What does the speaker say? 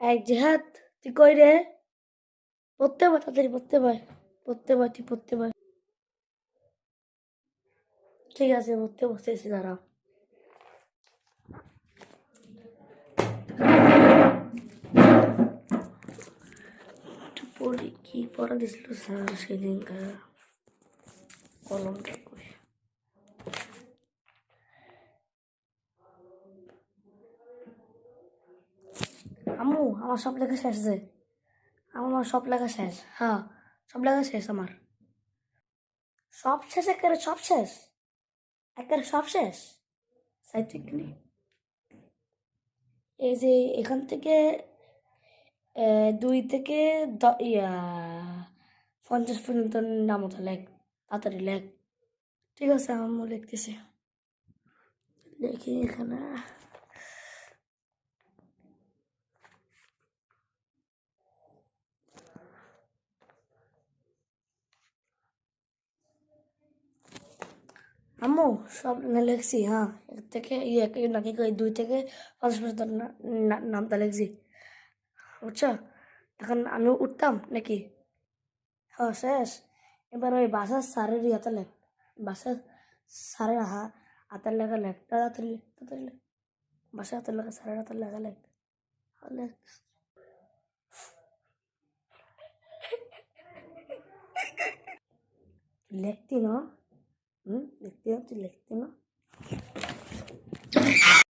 এক জেহাদ, তুই কই রে? পড়তে পার, তাড়াতাড়ি পড়তে পার পড়তে পার, তুই পড়তে পার। ঠিক আছে, পড়তে বসতেছি দাঁড়াও। পড়ি, কি পড়া দিছিল স্যার সেদিনকার কলমটা কই আম্মু, আমার সব লেখা শেষ যে। আমার সব লেখা শেষ। হ্যাঁ সব লেখা শেষ আমার। সব শেষ, একেবারে সব শেষ। একেবারে সব শেষ। সাহিত্যিকনি এই যে এখান থেকে দুই থেকে ইয়া, পঞ্চাশ পর্যন্ত নামতা লেখ, তাড়াতাড়ি লেখ। ঠিক আছে, আম্মু, লিখতেছি। লিখি এখানে। আম্মু সব লিখছি হ্যাঁ এক থেকে ইয়ে কে- নাকি দুই থেকে পঞ্চাশ পর্যন্ত না- না- নামতা লিখছি। বুঝছ? এখন আমি উঠতাম নাকি? হ্যাঁ শেষ। এবার ওই বাসার স্যারের ইয়েতে লেখ বাসার স্যারের হা হাতের লেখা লেখ তাড়াতাড়ি লেখ তাড়াতাড়ি লেখ বাসার হাতের লেখা স্যারের হাতের লেখা লেখ। হ্যাঁ, লেখ। লিখতি না? হুম লিখতি না তুই লিখতি না